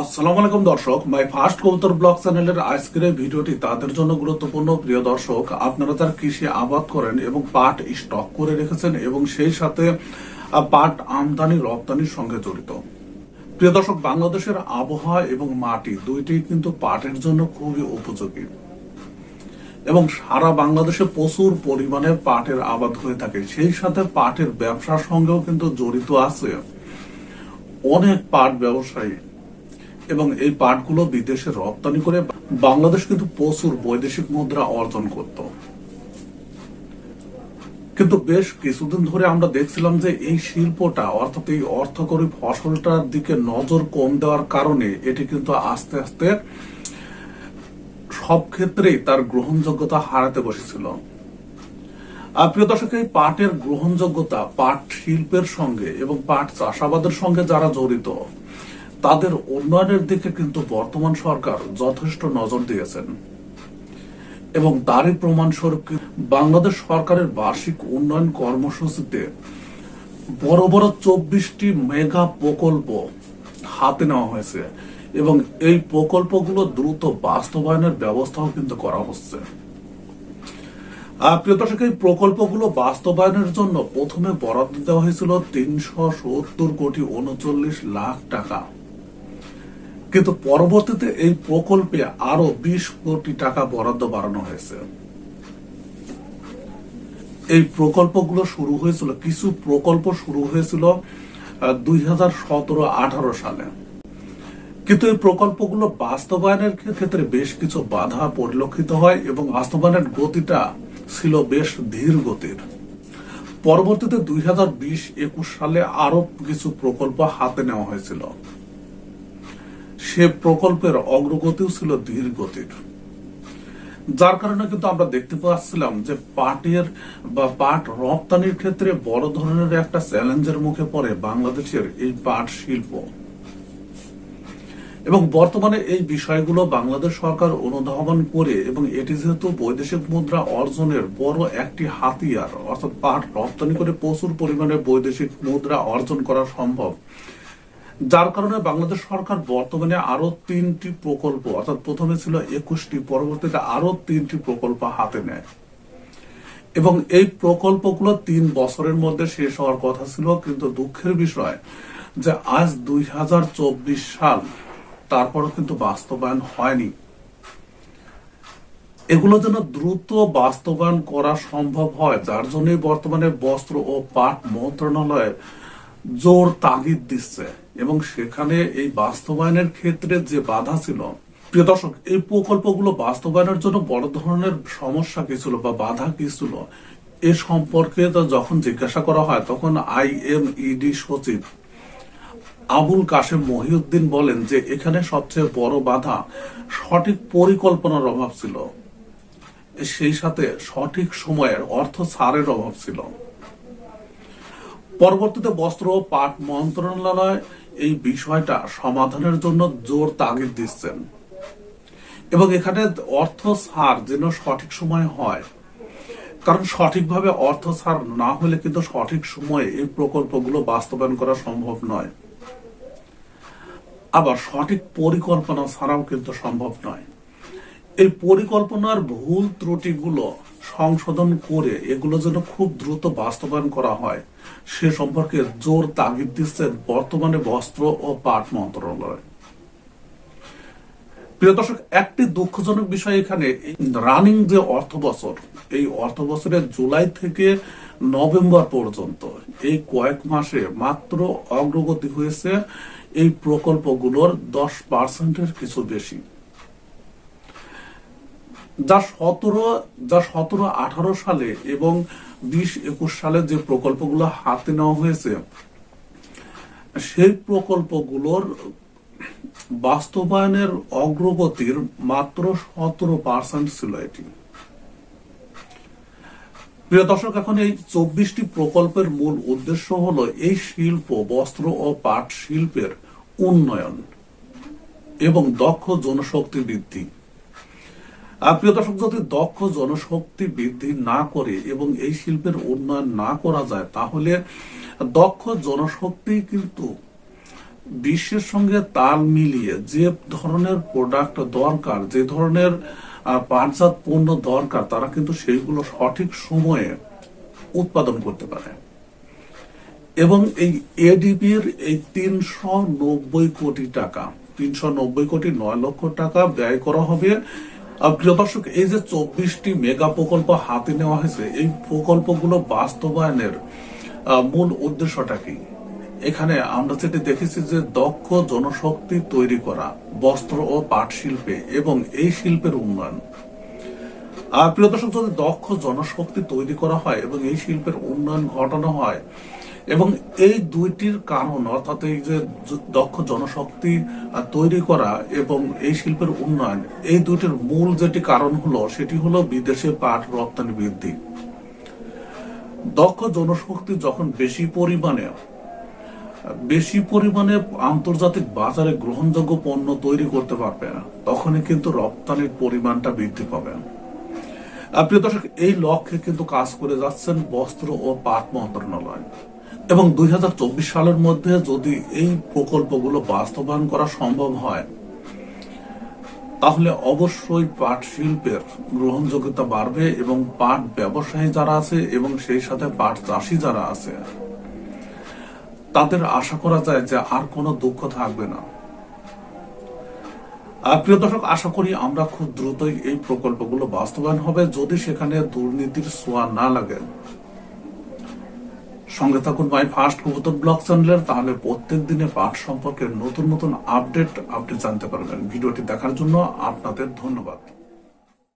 আসসালামু আলাইকুম দর্শক মাই ফার্স্ট কবুতর ব্লগ চ্যানেলের আজকের ভিডিওটি তাদের জন্য গুরুত্বপূর্ণ। প্রিয় দর্শক, আপনারা যারা কৃষি আবাদ করেন এবং পাট স্টক করে রেখেছেন এবং সেই সাথে পাট আমদানি, রপ্তানির সঙ্গে জড়িত। প্রিয় দর্শক, বাংলাদেশের আবহাওয়া এবং মাটি দুইটি কিন্তু পাটের জন্য খুবই উপযোগী। এবং সারা বাংলাদেশে প্রচুর পরিমাণে পাটের আবাদ হয়ে থাকে। সেই সাথে পাটের ব্যবসার সঙ্গেও কিন্তু জড়িত আছে। অনেক পাট ব্যবসায়ী এবং এই পাটগুলো বিদেশে রপ্তানি করে বাংলাদেশ কিন্তু প্রচুর বৈদেশিক মুদ্রা অর্জন করত। কিন্তু বেশ কিছুদিন ধরে আমরা দেখছিলাম যে এই শিল্পটা, অর্থাৎ এই অর্থকরী ফসলটার দিকে নজর কম দেওয়ার কারণে এটি কিন্তু আস্তে আস্তে সব ক্ষেত্রেই তার গ্রহণযোগ্যতা হারাতে বসেছিল। আর প্রিয় দর্শক, এই পাটের গ্রহণযোগ্যতা পাট শিল্পের সঙ্গে এবং পাট চাষাবাদের সঙ্গে যারা জড়িত তাদের উন্নয়নের দিকে কিন্তু বর্তমান সরকার যথেষ্ট নজর দিয়েছেন। এবং তারই প্রমাণস্বরূপ বাংলাদেশ সরকারের বার্ষিক উন্নয়ন কর্মসূচিতে বড় বড় চব্বিশটি মেগা প্রকল্প হাতে নেওয়া হয়েছে এবং এই প্রকল্পগুলো দ্রুত বাস্তবায়নের ব্যবস্থাও কিন্তু করা হচ্ছে। প্রিয় দর্শক, এই প্রকল্পগুলো বাস্তবায়নের জন্য প্রথমে বরাদ্দ দেওয়া হয়েছিল তিনশো সত্তর কোটি উনচল্লিশ লাখ টাকা। কিন্তু পরবর্তীতে এই প্রকল্পে আরও বিশ কোটি টাকা বরাদ্দ বাড়ানো হয়েছে। এই প্রকল্পগুলো শুরু হয়েছিল, কিছু প্রকল্প শুরু হয়েছিল দুই হাজার সালে। কিন্তু এই প্রকল্পগুলো বাস্তবায়নের ক্ষেত্রে বেশ কিছু বাধা পরিলক্ষিত হয় এবং বাস্তবায়নের গতিটা ছিল বেশ ধীর গতির। পরবর্তীতে দুই হাজার সালে আরও কিছু প্রকল্প হাতে নেওয়া হয়েছিল। সে প্রকল্পের অগ্রগতিও ছিল ধীর গতির যার কারণে কিন্তু আমরা দেখতে পাচ্ছিলাম যে পাটের বা পাট রপ্তানির ক্ষেত্রে বড় ধরনের একটা চ্যালেঞ্জের মুখে পড়ে বাংলাদেশের এই পাট শিল্প। এবং বর্তমানে এই বিষয়গুলো বাংলাদেশ সরকার অনুধাবন করে এবং এটি যেহেতু বৈদেশিক মুদ্রা অর্জনের বড় একটি হাতিয়ার, অর্থাৎ পাট রপ্তানি করে প্রচুর পরিমাণে বৈদেশিক মুদ্রা অর্জন করা সম্ভব যার কারণে বাংলাদেশ সরকার বর্তমানে আরও তিনটি প্রকল্প, অর্থাৎ প্রথমে ছিল একুশটি, পরবর্তীতে আরও তিনটি প্রকল্প হাতে নেয়। এবং এই প্রকল্পগুলো তিন বছরের মধ্যে শেষ হওয়ার কথা ছিল, কিন্তু দুঃখের বিষয় যে আজ দুই সাল, তারপরও কিন্তু বাস্তবায়ন হয়নি। এগুলো যেন দ্রুত বাস্তবায়ন করা সম্ভব হয়, যার জন্যই বর্তমানে বস্ত্র ও পাট মন্ত্রণালয় জোর তাগিদ দিচ্ছে। এবং সেখানে এই বাস্তবায়নের ক্ষেত্রে যে বাধা ছিল, প্রিয় দর্শক, এই প্রকল্পগুলো বাস্তবায়নের জন্য বড় ধরনের সমস্যা কি ছিল বা বাধা কি ছিল, এ সম্পর্কে যখন জিজ্ঞাসা করা হয়, তখন আইএমইডি সচিব আবুল কাশেম মহিউদ্দিন বলেন যে এখানে সবচেয়ে বড় বাধা সঠিক পরিকল্পনার অভাব ছিল। সেই সাথে সঠিক সময়ের অর্থ ছাড়ের অভাব ছিল। পরবর্তীতে বস্ত্র ও পাট মন্ত্রণালয় এই বিষয়টা সমাধানের জন্য জোর তাগিদ দিচ্ছেন। এবং এখানে অর্থ ছাড় যেন সঠিক সময় হয়। কারণ সঠিকভাবে অর্থ ছাড় না হলে কিন্তু সঠিক সময়ে এই প্রকল্পগুলো বাস্তবায়ন করা সম্ভব নয়। আবার সঠিক পরিকল্পনা ছাড়াও কিন্তু সম্ভব নয়। এই পরিকল্পনার ভুল ত্রুটিগুলো সংশোধন করে এগুলো যেন খুব দ্রুত বাস্তবায়ন করা হয়, সে সম্পর্কে জোর তাগিদ দিচ্ছেন বর্তমানে বস্ত্র ও পাট মন্ত্রণালয়। প্রিয় দর্শক, একটি দুঃখজনক বিষয় এখানে, রানিং যে অর্থ বছর এই অর্থ বছরের জুলাই থেকে নভেম্বর পর্যন্ত, এই কয়েক মাসে মাত্র অগ্রগতি হয়েছে, এই প্রকল্পগুলোর দশ পার্সেন্টের কিছু বেশি। যা সতেরো যা সতেরো আঠারো সালে এবং বিশ একুশ সালে যে প্রকল্পগুলো হাতে নেওয়া হয়েছে, সেই প্রকল্পগুলোর বাস্তবায়নের অগ্রগতির মাত্র সতেরো পার্সেন্ট ছিল এটি। প্রিয় দর্শক, এখন এই চব্বিশটি প্রকল্পের মূল উদ্দেশ্য হল এই শিল্প, বস্ত্র ও পাট শিল্পের উন্নয়ন এবং দক্ষ জনশক্তি বৃদ্ধি। প্রিয় দর্শক যদি দক্ষ জনশক্তি বৃদ্ধি না করে এবং এই শিল্পের উন্নয়ন না করা যায় তাহলে দক্ষ জনশক্তি কিন্তু বিশ্বের সঙ্গে তাল মিলিয়ে যে ধরনের প্রোডাক্ট দরকার যে ধরনের আহ, পাটজাত পণ্য দরকার তারা কিন্তু সেইগুলো সঠিক সময়ে উৎপাদন করতে পারে। এবং এই এডিবির এই তিনশো নব্বই কোটি টাকা তিনশো নব্বই কোটি নয় লক্ষ টাকা ব্যয় করা হবে প্রিয় এই যে চব্বিশটি মেগা প্রকল্প হাতে নেওয়া হয়েছে, এই প্রকল্পগুলো বাস্তবায়নের মূল উদ্দেশ্যটা কি? এখানে আমরা যেটি দেখেছি যে দক্ষ জনশক্তি তৈরি করা, বস্ত্র ও পাট শিল্পে এবং এই শিল্পের উন্নয়ন। আর প্রিয় দর্শক, যদি দক্ষ জনশক্তি তৈরি করা হয় এবং এই শিল্পের উন্নয়ন ঘটানো হয় এবং এই দুইটির কারণ, অর্থাৎ এই যে দক্ষ জনশক্তি তৈরি করা এবং এই শিল্পের উন্নয়ন, এই দুইটির মূল যেটি কারণ হলো, সেটি হলো বিদেশে পাট রপ্তানি বৃদ্ধি। দক্ষ জনশক্তি যখন বেশি পরিমাণে বেশি পরিমাণে আন্তর্জাতিক বাজারে গ্রহণযোগ্য পণ্য তৈরি করতে পারবে, তখনই কিন্তু রপ্তানির পরিমাণটা বৃদ্ধি পাবে। প্রিয় দর্শক, এই লক্ষ্যে কিন্তু কাজ করে যাচ্ছেন বস্ত্র ও পাট মন্ত্রণালয়। এবং দুই হাজার চব্বিশ সালের মধ্যে যদি এই প্রকল্পগুলো বাস্তবায়ন করা সম্ভব হয়, তাহলে অবশ্যই পাট শিল্পের গ্রহণযোগ্যতা বাড়বে এবং পাট ব্যবসায়ী যারা আছে এবং সেই সাথে পাট চাষি যারা আছে, তাদের আশা করা যায় যে আর কোনো দুঃখ থাকবে না। প্রিয় দর্শক, আশা করি আমরা খুব দ্রুতই এই প্রকল্পগুলো বাস্তবায়ন হবে। যদি সেখানে দুর্নীতির ছোঁয়া না লাগে সঙ্গে থাকুন মাই ফার্স্ট কবুতর ব্লগ চ্যানেলের তাহলে প্রত্যেক দিনে পাঠ সম্পর্কে নতুন নতুন আপডেট আপনি জানতে পারবেন। ভিডিওটি দেখার জন্য আপনাদের ধন্যবাদ।